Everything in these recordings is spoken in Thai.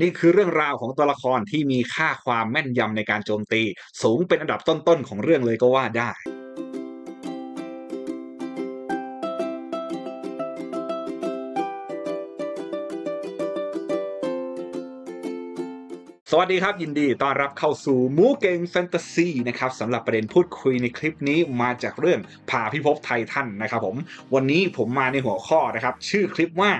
นี่คือเรื่องราวของตัวละครที่มีค่าความแม่นยำในการโจมตี สูงเป็นอันดับต้นๆของเรื่องเลยก็ว่าได้ สวัสดีครับ ยินดีต้อนรับเข้าสู่มูเกงแฟนตาซีนะครับสำหรับประเด็นพูดคุยในคลิปนี้มาจากเรื่องผ่าพิภพไททันนะครับผม วันนี้ผมมาในหัวข้อนะครับ ชื่อคลิปว่า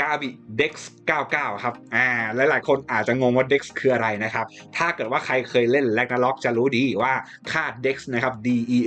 กาบิเด็กซ์99 ครับอ่าหลายๆ คนอาจจะงงว่าเด็กซ์คืออะไรนะครับ ถ้าเกิดว่าใครเคยเล่นแลกนาล็อกจะรู้ดีว่าค่า dex นะครับ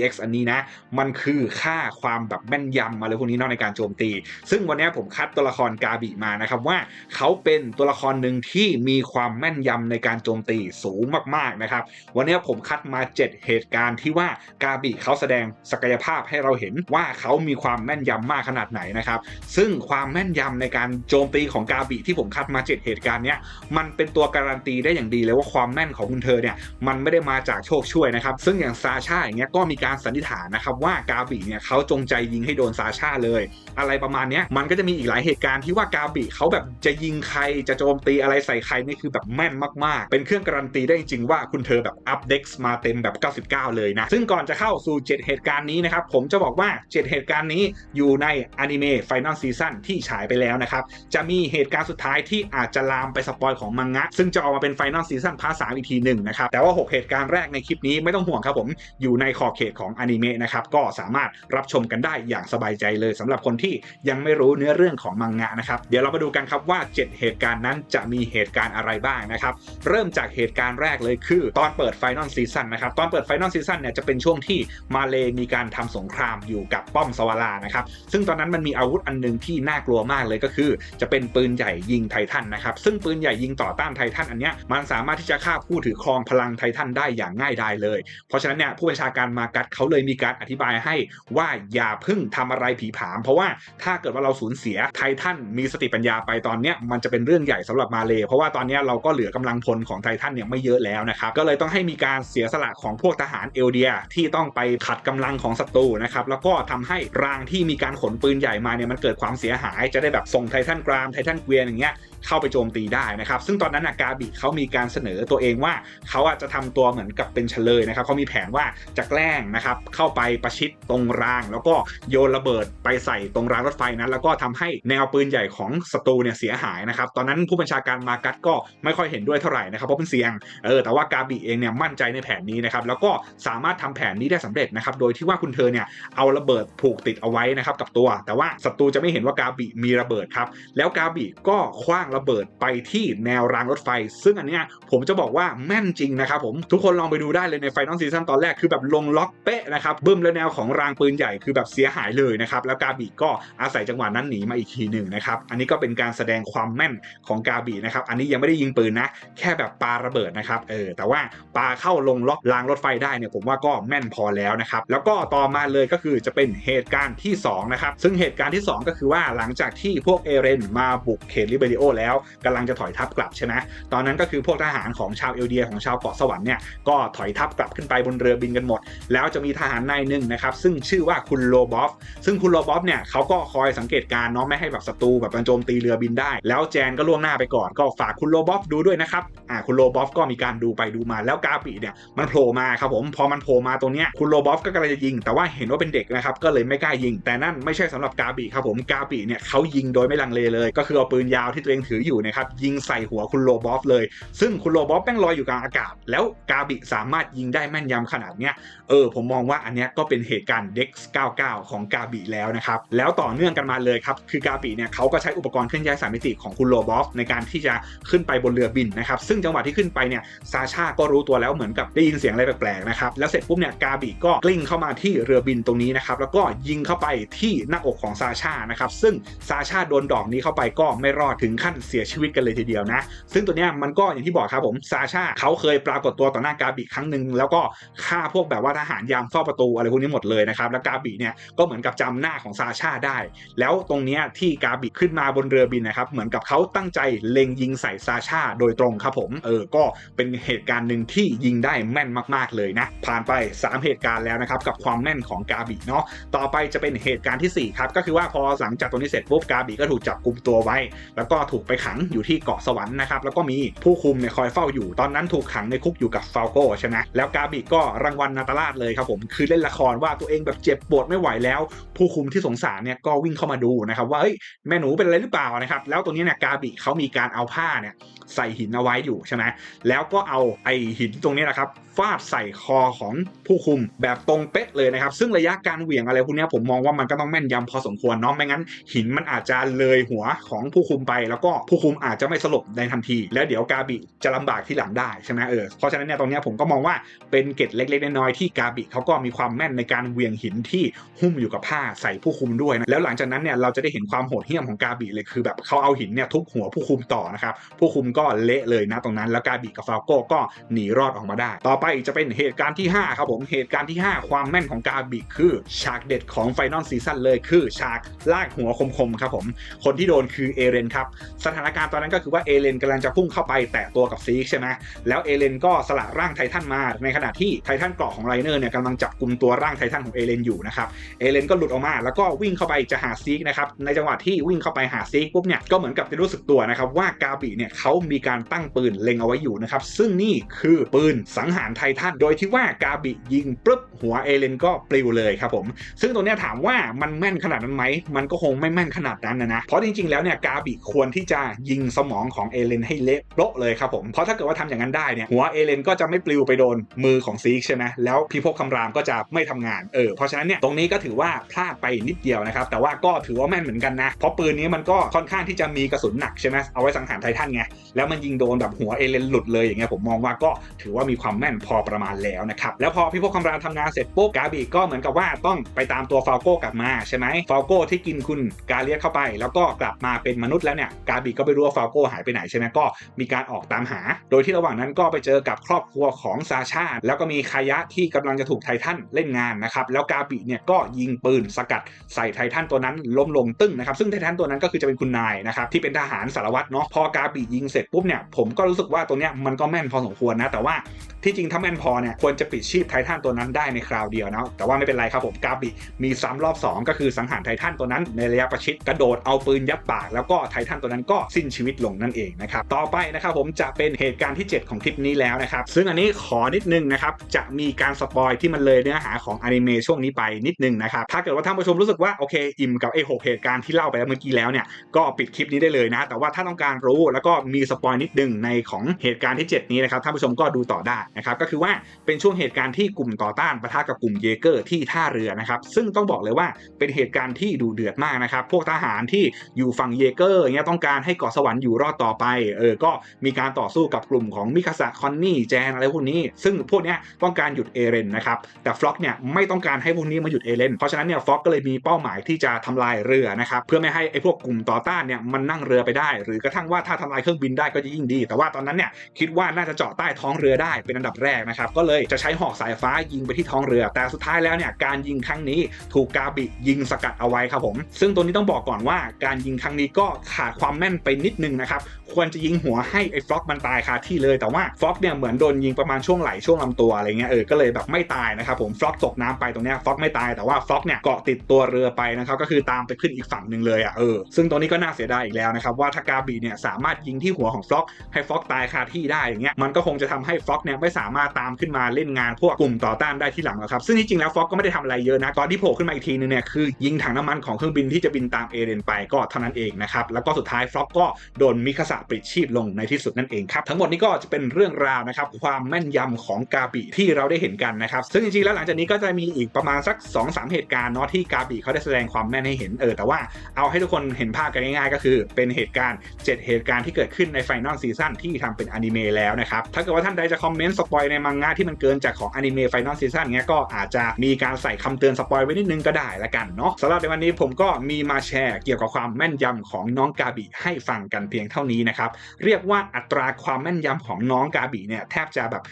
dex อันนี้นะ มันคือค่าความแบบแม่นยำอะไรพวกนี้นอกในการโจมตี ซึ่งวันนี้ผมคัดตัวละครกาบิมานะครับว่าเขาเป็นตัวละครหนึ่งที่มีความแม่นยำในการโจมตีสูงมากๆนะครับ วันนี้ผมคัดมา 7 เหตุการณ์ที่ว่ากาบิเขาแสดงศักยภาพให้เราเห็นว่าเขามีความแม่นยำมากขนาดไหนนะครับ ซึ่งความแม่นยำในการโจมตีของกาบิที่ผมคัดมา 7 เหตุการณ์เนี้ยมันเป็นตัวการันตีได้อย่างดีเลยว่าความแม่นของคุณเธอเนี่ยมันไม่ได้มาจากโชคช่วยนะครับ ซึ่งอย่างซาชาอย่างเงี้ยก็มีการสันนิษฐานนะครับว่ากาบิเนี่ยเขาจงใจยิงให้โดนซาชาเลย อะไรประมาณเนี้ยมันก็จะมีอีกหลายเหตุการณ์ที่ว่ากาบิเขาแบบจะยิงใครจะโจมตีอะไรใส่ใครนี่คือแบบแม่นมากๆเป็นเครื่องการันตีได้จริงว่าคุณเธอแบบอัพเด็กมาเต็มแบบ 99 เลยนะ ซึ่งก่อนจะเข้าสู่ 7 เหตุการณ์นี้นะครับ ผมจะบอกว่า 7 เหตุการณ์นี้อยู่ในอนิเมะ Final Season ที่ฉายไปแล้วนะครับ จะมีเหตุการณ์สุดท้ายที่อาจจะลามไปสปอยของมังงะ ซึ่งจะออกมาเป็น Final Season พาร์ทสามอีกทีหนึ่งนะครับ แต่ว่า 6 เหตุการณ์แรกในคลิปนี้ไม่ต้องห่วงครับผมอยู่ในขอบเขตของอนิเมะนะครับก็สามารถรับชมกันได้อย่างสบายใจเลยสำหรับคนที่ยังไม่รู้เนื้อเรื่องของมังงะนะครับเดี๋ยวเรามาดูกันครับว่า 7 เหตุการณ์นั้นจะมีเหตุการณ์อะไรบ้างนะครับเริ่มจากเหตุการณ์แรกเลยคือ ตอนเปิด Final Season นะครับ ตอนเปิด Final Season เนี่ยจะเป็นช่วงที่มาเลมีการทำสงครามอยู่กับป้อมสวารานะครับ ซึ่งตอนนั้นมันมีอาวุธอันหนึงที่น่ากลัวมากเลยก็คือ จะเป็นปืนใหญ่ยิงไททันนะครับ ซึ่งปืนใหญ่ยิงต่อต้านไททันอันเนี้ยมันสามารถที่จะฆ่าผู้ถือครองพลังไททันได้อย่างง่ายดายเลย เพราะฉะนั้นเนี่ยผู้บัญชาการมากัดเขาเลยมีการอธิบายให้ว่าอย่าเพึ่งทำอะไรผีผาม เพราะว่าถ้าเกิดว่าเราสูญเสียไททันมีสติปัญญาไปตอนเนี้ยมันจะเป็นเรื่องใหญ่สำหรับมาเลเพราะว่าตอนเนี้ยเราก็เหลือกำลังพลของไททันเนี่ยไม่เยอะแล้วนะครับก็เลยต้องให้มีการเสียสละของพวกทหารเอลเดียที่ต้องไปขัดกำลังของศัตรูนะครับแล้วก็ทำให้รางที่มีการขนปืนใหญ่มาเนี่ยมันเกิดความเสียหายจะได้แบบส่งไททันกรามไททันเกวียนอย่างเงี้ย เข้าไปโจมตีได้นะครับ ซึ่งตอนนั้นนากาบิเขามีการเสนอตัวเองว่าเขาอาจจะทำตัวเหมือนกับเป็นเฉลยนะครับเขามีแผนว่าจะแกล้งนะครับเข้าไปประชิดตรงราง แล้วก็โยนระเบิดไปใส่ตรงรางรถไฟนั้น แล้วก็ทำให้แนวปืนใหญ่ของศัตรูเนี่ยเสียหายนะครับตอนนั้นผู้บัญชาการมากัสก็ไม่ค่อยเห็นด้วยเท่าไหร่นะครับเพราะเป็นเสี่ยงเออแต่ว่ากาบิเองเนี่ยมั่นใจในแผนนี้นะครับแล้วก็สามารถทำแผนนี้ได้สำเร็จนะครับโดยที่ว่าคุณเธอเนี่ยเอาระเบิดผูกติดเอาไว้นะครับกับตัว แต่ว่าศัตรูจะไม่เห็นว่ากาบิมีระเบิดครับแล้วกาบิก็คว้างระเบิดไปที่แนวรางรถไฟ ซึ่งอันเนี้ยผมจะบอกว่าแม่นจริงนะครับผมทุกคนลองไปดูได้เลยในไฟนอลซีซั่นตอนแรกคือแบบลงล็อกเป๊ะนะครับบึ้มแล้วแนวของรางปืนใหญ่คือแบบเสียหายเลยนะครับแล้วกาบิก็อาศัยจังหวะนั้นหนีมาอีกทีหนึ่งนะครับอันนี้ก็เป็นการแสดงความแม่นของกาบินะครับอันนี้ยังไม่ได้ยิงปืนนะ แค่แบบปาระเบิดนะครับเออแต่ว่าปาเข้าลงล็อกรางรถไฟได้เนี่ยผมว่าก็แม่นพอแล้วนะครับแล้วก็ต่อมาเลยก็คือจะเป็นเหตุการณ์ที่สองนะครับซึ่งเหตุการณ์ที่ 2 ก็คือว่าหลังจากที่พวกเอเรนมาบุกเขตลิเบริโอแล้วกำลังจะถอยทัพกลับใช่ไหมตอนนั้นก็คือพวกทหารของชาวเอลเดียของชาวเกาะสวรรค์เนี่ยก็ถอยทัพกลับขึ้นไปบนเรือบินกันหมด แล้วจะมีทหารนายหนึ่งนะครับซึ่งชื่อว่าคุณโลบอฟซึ่งคุณโลบอฟเนี่ยเขาก็คอยสังเกตการณ์เนาะไม่ให้แบบศัตรูแบบมันโจมตีเรือบินได้ แล้วแจนก็ล่วงหน้าไปก่อนก็ฝากคุณโลบอฟดูด้วยนะครับอ่าคุณโลบอฟก็มีการดูไปดูมาแล้วกาปิเนี่ยมันโผล่มาครับผมพอมันโผล่มาตรงเนี้ยคุณโลบอฟก็กำลังจะยิง แต่ว่าเห็นว่าเป็นเด็กนะครับก็เลยไม่กล้ายิง แต่นั่นไม่ใช่สำหรับกาปิครับผมกาปิเนี่ยเขายิงโดยไม่ลังเลเลย ก็คือเอาปืนยาวที่ตัวเองถืออยู่นะครับยิงใส่หัวคุณโลบอฟเลย ซึ่งคุณโลบอฟแม่งลอยอยู่กลางอากาศ แล้วกาบิสามารถยิงได้แม่นยำขนาดเนี้ยเออผมมองว่าอันเนี้ยก็เป็นเหตุการณ์ Dex 99 ของกาบิแล้วนะครับแล้วต่อเนื่องกันมาเลยครับคือกาบิเนี่ยเขาก็ใช้อุปกรณ์เคลื่อนย้ายสามมิติของคุณโลบอฟในการที่จะขึ้นไปบนเรือบินนะครับซึ่งจังหวะที่ขึ้นไปเนี่ยซาชาก็รู้ตัวแล้วเหมือนกับได้ยินเสียงอะไรแปลกๆนะครับแล้วเสร็จปุ๊บเนี่ยกาบิก็กลิ้งเข้ามาที่เรือบินตรงนี้นะครับแล้วก็ยิงเข้าไปที่หน้าอกของซาชานะครับซึ่งซาชาโดนดอกนี้เข้าไปก็ไม่รอดถึงขั้นเสียชีวิตกันเลยทีเดียวนะ ซึ่งตัวเนี้ยมันก็อย่างที่บอกครับผมซาชาเขาเคยปรากฏตัวต่อหน้ากาบิครั้งหนึ่งแล้วก็ฆ่าพวกแบบว่าทหารยามเฝ้าประตูอะไรพวกนี้หมดเลยนะครับแล้วกาบิเนี่ยก็เหมือนกับจำหน้าของซาชาได้ แล้วตรงเนี้ยที่กาบิขึ้นมาบนเรือบินนะครับเหมือนกับเขาตั้งใจเล็งยิงใส่ซาชาโดยตรงครับผมเออก็เป็นเหตุการณ์หนึ่งที่ยิงได้แม่นมาก ๆเลยนะผ่านไป 3 เหตุการณ์แล้วนะครับกับความแม่นของกาบิเนาะต่อไปจะเป็นเหตุการณ์ที่4ครับก็คือว่าพอหลังจากตรงนี้เสร็จปุ๊บกาบิก็ถูกจับกุมตัวไว้ แล้วก็ถูกไปขังอยู่ที่เกาะสวรรค์นะครับแล้วก็มีผู้คุมเนี่ยคอยเฝ้าอยู่ตอนนั้นถูกขังในคุกอยู่กับฟาโก้ใช่ไหมแล้วกาบิก็รางวัลนาตาลาดเลยครับผมคือเล่นละครว่าตัวเองแบบเจ็บปวดไม่ไหวแล้ว ผู้คุมที่สงสารเนี่ยก็วิ่งเข้ามาดูนะครับว่าเอ้ยแม่หนูเป็นอะไรหรือเปล่านะครับแล้วตรงนี้เนี่ยกาบิเขามีการเอาผ้าเนี่ยใส่หินเอาไว้อยู่ใช่ไหมแล้วก็เอาไอหินตรงนี้นะครับฟาดใส่คอของผู้คุมแบบตรงเป๊ะเลยนะครับ ซึ่งระยะการเหวี่ยงอะไรพวกนี้ผมมองว่ามันก็ต้องแม่นยำพอสมควรเนาะไม่งั้น หินมันอาจจะเลยหัวของผู้คุมไป แล้วก็ผู้คุมอาจจะไม่สลบในทันที แล้วเดี๋ยวกาบิจะลำบากที่หลังได้ใช่ไหมเออเพราะฉะนั้นเนี่ยตรงเนี้ยผมก็มองว่าเป็นเกร็ดเล็กๆน้อยๆที่กาบิเขาก็มีความแม่นในการเวียงหินที่หุ้มอยู่กับผ้าใส่ผู้คุมด้วยนะแล้วหลังจากนั้นเนี่ยเราจะได้เห็นความโหดเหี้ยมของกาบิเลยคือแบบเขาเอาหินเนี่ยทุบหัวผู้คุมต่อนะครับผู้คุมก็เละเลยนะตรงนั้น แล้วกาบิกับฟาโก้ก็หนีรอดออกมาได้ ต่อไปจะเป็นเหตุการณ์ที่ห้าครับผมเหตุการณ์ที่ห้าความแม่นของกาบิคือฉากเด็ดของไฟนอลซีซั่นเลยคือฉากลากหัวคมๆครับผมคนที่โดนคือเอเรนครับสถานการณ์ตอนนั้นก็คือว่าเอเลนกำลังจะพุ่งเข้าไปแตะตัวกับซีกใช่ไหมแล้วเอเลนก็สละร่างไททันมา ในขณะที่ไททันเกราะของไรเนอร์เนี่ยกำลังจับกลุ่มตัวร่างไททันของเอเลนอยู่นะครับเอเลนก็หลุดออกมาแล้วก็วิ่งเข้าไปจะหาซีกนะครับในจังหวะที่วิ่งเข้าไปหาซีกปุ๊บเนี่ยก็เหมือนกับจะรู้สึกตัวนะครับว่ากาบิเนี่ยเขามีการตั้งปืนเล็งเอาไว้อยู่นะครับซึ่งนี่คือปืนสังหารไททันโดยที่ว่ากาบิยิงปุ๊บหัวเอเลนก็ปลิวเลยครับผมซึ่งตรงเนี้ยถามว่ามันแม่นขนาดนั้นไหมมันก็คงไม่แม่นขนาดนั้นนะนะเพราะจริงๆแล้วเนี่ยกาบิควรที่จะยิงสมองของเอเลนให้เละโละเลยครับผมเพราะถ้าเกิดว่าทำอย่างนั้นได้เนี่ยหัวเอเลนก็จะไม่ปลิวไปโดนมือของซีกใช่ไหมแล้วพิภพคำรามก็จะไม่ทำงานเออเพราะฉะนั้นเนี่ยตรงนี้ก็ถือว่าพลาดไปนิดเดียวนะครับแต่ว่าก็ถือว่าแม่นเหมือนกันนะ เพราะปืนนี้มันก็ค่อนข้างที่จะมีกระสุนหนักใช่ไหมเอาไว้สังหารไททันไงแล้วมันยิงโดนแบบหัวเอเลนหลุดเลยอย่างเงี้ยผมมองว่าก็ถือว่ามีความแม่นพอประมาณแล้วนะครับแล้วพอพิภพคำรามทำงานเสร็จปุ๊บกาบิก็เหมือนกับว่าต้องไปตามตัวฟาโก้กลับมาใช่ไหมฟาโก้ที่กินคุณกาเลียเข้าไป แล้วก็กลับมาเป็นมนุษย์แล้วเนี่ยกาบิก็ไม่รู้ว่าฟาโก้หายไปไหนใช่ไหมก็มีการออกตามหา โดยที่ระหว่างนั้นก็ไปเจอกับครอบครัวของซาชาแล้วก็มีคายะที่กำลังจะถูกไททันเล่นงานนะครับแล้วกาบิเนี่ยก็ยิงปืนสกัดใส่ไททันตัวนั้นล้มลงตึ้งนะครับซึ่งไททันตัวนั้นก็คือจะเป็นคุณนายนะครับที่เป็นทหารสารวัตรเนาะพอกาบิยิงเสร็จปุ๊บเนี่ยผมก็รู้สึกว่าตัวเนี้ยมันก็แม่นพอสมควรนะแต่ว่าที่จริงถ้าแม่นพอเนี่ยควรจะปิดชีพไททันตัวนั้นได้ในคราวเดียวนะแต่ว่าไม่เป็นไรครับผมกาบิมีซ้ำรอบ 2 ก็คือสังหารไททันตัวนั้นในระยะประชิดกระโดดเอาปืนยัดปาก แล้วก็ไททันตัวนั้นก็สิ้นชีวิตลงนั่นเองนะครับต่อไปนะครับผมจะเป็นเหตุการณ์ที่ 7 ของคลิปนี้แล้วนะครับซึ่งอันนี้ขอนิดนึงนะครับจะมีการสปอยที่มันเลยเนื้อหาของอนิเมะช่วงนี้ไปนิดนึงนะครับถ้าเกิดว่าท่านผู้ชมรู้สึกว่าโอเคอิ่มกับไอ้หกเหตุการณ์ที่เล่าไปแล้วเมื่อกี้แล้วเนี่ยก็ปิดคลิปนี้ได้เลยนะ แต่ว่าถ้าต้องการรู้แล้วก็มีสปอยนิดนึงในของเหตุการณ์ที่ 7 นี้นะครับท่านผู้ชมก็ดูต่อได้นะครับก็คือว่าเป็นช่วงเหตุการณ์ที่กลุ่มต่อต้านปะทะกับกลุ่มเยเกอร์ที่ท่าเรือนะครับซึ่งต้องบอกเลยว่าเป็นเหตุการณ์ที่ดูเดือดมากนะครับพวกทหารที่อยู่ฝั่งเยเกอร์เงี้ยต้องการให้เกาะสวรรค์อยู่รอดต่อไป เออ ก็มีการต่อสู้กับกลุ่มของมิคาสะคอนนี่ แจนอะไรพวกนี้ ซึ่งพวกเนี้ยต้องการหยุดเอเรนนะครับ แต่ฟล็อกเนี่ยไม่ต้องการให้พวกนี้มาหยุดเอเรน เพราะฉะนั้นเนี่ยฟล็อกก็เลยมีเป้าหมายที่จะทำลายเรือนะครับ เพื่อไม่ให้ไอ้พวกกลุ่มต่อต้านเนี่ยมันนั่งเรือไปได้ หรือกระทั่งว่าถ้าทำลายเครื่องบินได้ก็จะยิ่งดี แต่ว่าตอนนั้นเนี่ยคิดว่าน่าจะเจาะใต้ท้องเรือได้เป็นอันดับแรกนะครับ ก็เลยจะใช้หอกสายฟ้ายิงไปที่ท้องเรือ แต่สุดท้ายแล้วเนี่ยการยิงครั้งนี้ถูกกาบิยิงสกัดเอาไว้ครับผม ซึ่งตัวนี้ต้องบอกก่อนว่าการยิงครั้งนี้ก็ขาดความแม่นไปนิดนึงนะครับ ควรจะยิงหัวให้ไอ้ฟล็อกมันตายคาที่เลย แต่ว่าฟล็อกเนี่ยเหมือนโดนยิงประมาณช่วงไหล่ช่วงลำตัวอะไรเงี้ยเออก็เลยแบบไม่ตายนะครับผมฟล็อกตกน้ำไปตรงเนี้ยฟล็อกไม่ตายแต่ว่าฟล็อกเนี่ยเกาะติดตัวเรือไปนะครับก็คือตามไปขึ้นอีกฝั่งหนึ่งเลยอะเออซึ่งตรงนี้ก็น่าเสียดายอีกแล้วนะครับว่าถ้ากาบีเนี่ยสามารถยิงที่หัวของฟล็อกให้ฟล็อกตายคาที่ได้อย่างเงี้ยมันก็คงจะทำให้ฟล็อกเนี่ยไม่สามารถตามขึ้นมาเล่นงานพวกกลุ่มต่อต้านได้ที่หลังแล้วครับซึ่งจริงแล้วฟล็อกก็ไม่ได้ทำอะไรเยอะนะตอนที่โผล่ขึ้นมาอีกทีนึงเนี่ยคือยิงถังน้ำมันของเครื่องบินที่จะบินตามเอเรนไปก็เท่านั้นเองนะครับแล้วก็สุดท้ายฟลอกก็โดนมิคาสะปลิดชีพลงในที่สุดนั่นเองครับ ทั้งหมดนี้ก็จะเป็นเรื่องราวนะครับความแม่นยำของกาบิที่เราได้เห็นกันนะครับ ซึ่งจริงๆแล้วหลังจากนี้ก็จะมีอีกประมาณสัก 2-3 เหตุการณ์เนาะที่กาบิเขาได้แสดงความแม่นให้เห็นเออแต่ว่าเอาให้ทุกคนเห็นภาพกันง่ายๆ ก็คือเป็นเหตุการณ์ 7 เหตุการณ์ที่เกิดขึ้นในไฟนอลซีซั่นที่ทำเป็นอนิเมะแล้วนะครับถ้าเกิดว่าท่านใดจะคอมเมนต์สปอยในมังงะที่มันเกินจากของอนิเมะไฟนอลซีซั่นเงี้ยก็อาจจะมีการใส่คำเตือนสปอยไว้นิดนึงก็ได้ละกันเนาะสำหรับในวันนี้ผมก็มีมาแชร์เกี่ยวกับความแม่นยำของน้องกาบิให้ฟังกันเพียงเท่านี้นะครับ เรียกว่าอัตราความแม่นยำของน้องกาบิเนี่ยแทบจะแบบ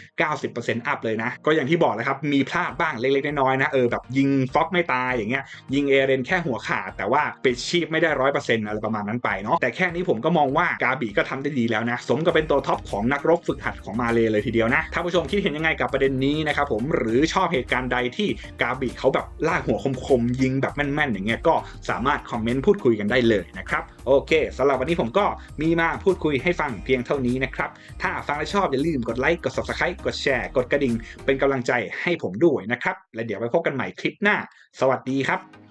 90%อัพเลยนะ ก็อย่างที่บอกเลยครับ มีพลาดบ้างเล็กๆน้อยๆนะเออแบบยิงฟ็อกไม่ตายอย่างเงี้ยยิงเอเรนแค่หัวขาดแต่ว่าปิดชีพไม่ได้ร้อยเปอร์เซ็นต์อะไรประมาณนั้นไปเนาะแต่แค่นี้ผมก็มองว่ากาบิก็ทำได้ดีแล้วนะ สมกับเป็นตัวท็อปของนักรบฝึกหัดของมาเลเลยทีเดียวนะถ้านผู้ชมคิดเห็นยังไงกับประเด็นนี้นะครับผมหรือชอบเหตุการณ์ใดที่กาบิเขาแบบลากหัวคมๆยิงแบบแม่นๆ อย่างเงี้ยก็สามารถคอมเมนต์พูดคุยกันได้เลยนะครับโอเคสำหรับวันนี้ผมก็มีมาพูดคุยให้ฟังเพียงเท่านี้นะครับ ถ้าฟังแล้วชอบอย่าลืมกดไลค์ กด subscribe กดแชร์ กดกระดิ่ง เป็นกำลังใจให้ผมด้วยนะครับ และเดี๋ยวไปพบกันใหม่คลิปหน้า สวัสดีครับ